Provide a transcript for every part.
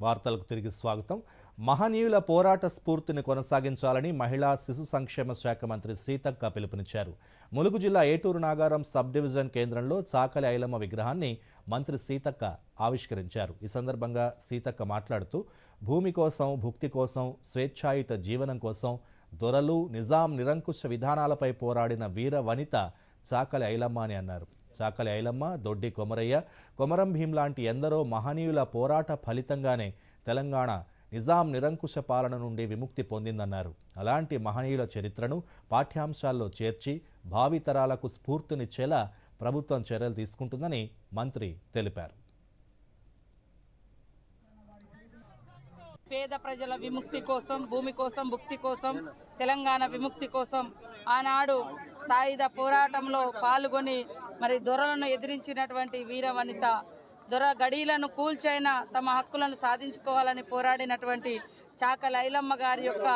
వార్తలకు తిరిగి స్వాగతం. మహనీయుల పోరాట స్ఫూర్తిని కొనసాగించాలని మహిళా శిశు సంక్షేమ శాఖ మంత్రి సీతక్క పిలుపునిచ్చారు. ములుగు జిల్లా ఏటూరు నాగారం సబ్ డివిజన్ కేంద్రంలో చాకలి ఐలమ్మ విగ్రహాన్ని మంత్రి సీతక్క ఆవిష్కరించారు. ఈ సందర్భంగా సీతక్క మాట్లాడుతూ భూమి కోసం భుక్తి కోసం స్వేచ్ఛాయుత జీవనం కోసం దొరలు నిజాం నిరంకుశ విధానాలపై పోరాడిన వీర వనిత చాకలి ఐలమ్మ అని అన్నారు. చాకలి ఐలమ్మ దొడ్డి కొమరయ్య కొమరం భీం లాంటి ఎందరో మహనీయుల పోరాట ఫలితంగానే తెలంగాణ నిజాం నిరంకుశ పాలన నుండి విముక్తి పొందిందన్నారు. అలాంటి మహనీయుల చరిత్రను పాఠ్యాంశాల్లో చేర్చి భావితరాలకు స్ఫూర్తినిచ్చేలా ప్రభుత్వం చర్యలు తీసుకుంటుందని మంత్రి తెలిపారు. పేద ప్రజల విముక్తి కోసం భూమి కోసం భుక్తి కోసం తెలంగాణ విముక్తి కోసం ఆనాడు సాయుధ పోరాటంలో పాల్గొని మరి దొరలను ఎదిరించినటువంటి వీర వనిత దొర గడీలను కూల్చైన తమ హక్కులను సాధించుకోవాలని పోరాడినటువంటి చాక లైలమ్మ గారి యొక్క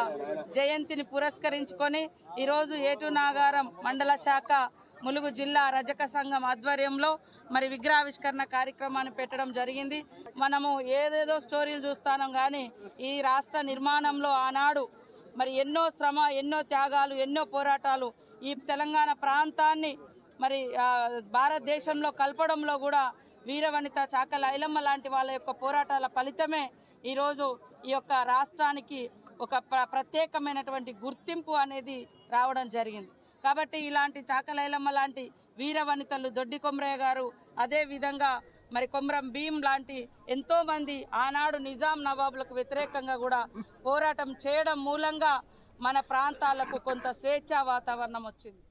జయంతిని పురస్కరించుకొని ఈరోజు ఏటు నాగారం మండల శాఖ ములుగు జిల్లా రజక సంఘం ఆధ్వర్యంలో మరి విగ్రహావిష్కరణ కార్యక్రమాన్ని పెట్టడం జరిగింది. మనము ఏదేదో స్టోరీలు చూస్తాం కానీ ఈ రాష్ట్ర నిర్మాణంలో ఆనాడు మరి ఎన్నో శ్రమ ఎన్నో త్యాగాలు ఎన్నో పోరాటాలు ఈ తెలంగాణ ప్రాంతాన్ని మరి భారతదేశంలో కలపడంలో కూడా వీరవనిత చాకల ఐలమ్మ లాంటి వాళ్ళ యొక్క పోరాటాల ఫలితమే ఈరోజు ఈ యొక్క రాష్ట్రానికి ఒక ప్రత్యేకమైనటువంటి గుర్తింపు అనేది రావడం జరిగింది. కాబట్టి ఇలాంటి చాకలైలమ్మ లాంటి వీరవనితలు దొడ్డి కొమరయ్య గారు అదే విధంగా మరి కొమరం భీం లాంటి ఎంతోమంది ఆనాడు నిజాం నవాబులకు వ్యతిరేకంగా కూడా పోరాటం చేయడం మూలంగా మన ప్రాంతాలకు కొంత స్వేచ్ఛా వాతావరణం వచ్చింది.